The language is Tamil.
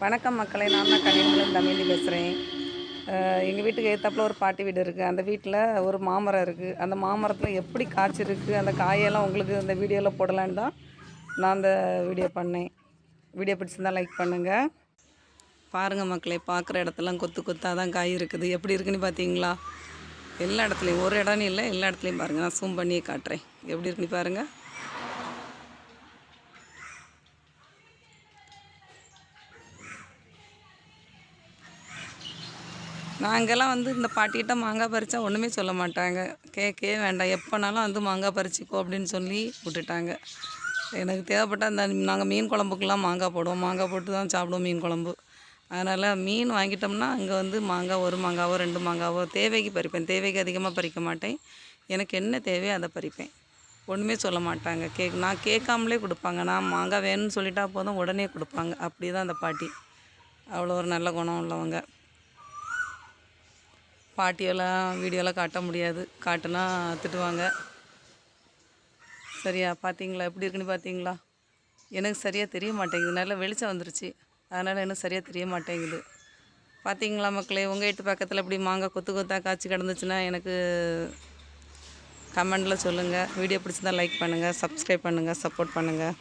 வணக்கம் மக்களை நான் தான் கனிமலம் தமிழி பேசுகிறேன். எங்கள் வீட்டுக்கு ஏத்தாப்பில் ஒரு பாட்டி வீடு இருக்குது அந்த வீட்டில் ஒரு மாமரம் இருக்குது அந்த மாமரத்தில் எப்படி காய்ச்சிருக்கு அந்த காயெல்லாம் உங்களுக்கு அந்த வீடியோவில் போடலான்னு தான் நான் அந்த வீடியோ பண்ணேன். வீடியோ பிடிச்சிருந்தா லைக் பண்ணுங்கள் பாருங்கள் மக்களே பார்க்குற இடத்துலாம் கொத்து கொத்தாக தான் காய் இருக்குது. எப்படி இருக்குன்னு பார்த்தீங்களா எல்லா இடத்துலையும் ஒரு இடம்னு இல்லை எல்லா இடத்துலையும் பாருங்கள் நான் சூம் பண்ணியே காட்டுறேன். எப்படி இருக்குன்னு பாருங்கள் நாங்கள்லாம் வந்து இந்த பாட்டிகிட்ட மாங்காய் பறித்தா ஒன்றுமே சொல்ல மாட்டாங்க. கேட்கவே வேண்டாம். எப்போனாலும் வந்து மாங்காய் பறிச்சிக்கோ அப்படின்னு சொல்லி விட்டுட்டாங்க. எனக்கு தேவைப்பட்ட அந்த நாங்கள் மீன் குழம்புக்கெல்லாம் மாங்காய் போடுவோம். மாங்காய் போட்டு தான் சாப்பிடுவோம் மீன் குழம்பு. அதனால் மீன் வாங்கிட்டோம்னா அங்கே வந்து மாங்காய் ஒரு மாங்காவோ ரெண்டு மாங்காவோ தேவைக்கு பறிப்பேன். தேவைக்கு அதிகமாக பறிக்க மாட்டேன். எனக்கு என்ன தேவையோ அதை பறிப்பேன். ஒன்றுமே சொல்ல மாட்டாங்க. கேக் நான் கேட்காமலே கொடுப்பாங்க. நான் மாங்காய் வேணும்னு சொல்லிட்டா போதும் உடனே கொடுப்பாங்க. அப்படி தான் அந்த பாட்டி. அவ்வளோ ஒரு நல்ல குணம் உள்ளவங்க. பாட்டியெல்லாம் வீடியோலாம் காட்ட முடியாது. காட்டுனா திட்டுவாங்க. சரியா பார்த்தீங்களா எப்படி இருக்குன்னு பார்த்தீங்களா எனக்கு சரியாக தெரிய மாட்டேங்குது. நல்லா வெளிச்சம் வந்துருச்சு. அதனால் எனக்கு சரியாக தெரிய மாட்டேங்குது. பார்த்தீங்களா மக்களே உங்கள் வீட்டு பக்கத்தில் இப்படி மாங்காய் கொத்து கொத்தாக காய்ச்சி கிடந்துச்சுன்னா எனக்கு கமெண்டில் சொல்லுங்கள் வீடியோ பிடிச்சிருந்தா லைக் பண்ணுங்கள் சப்ஸ்கிரைப் பண்ணுங்கள் சப்போர்ட் பண்ணுங்கள்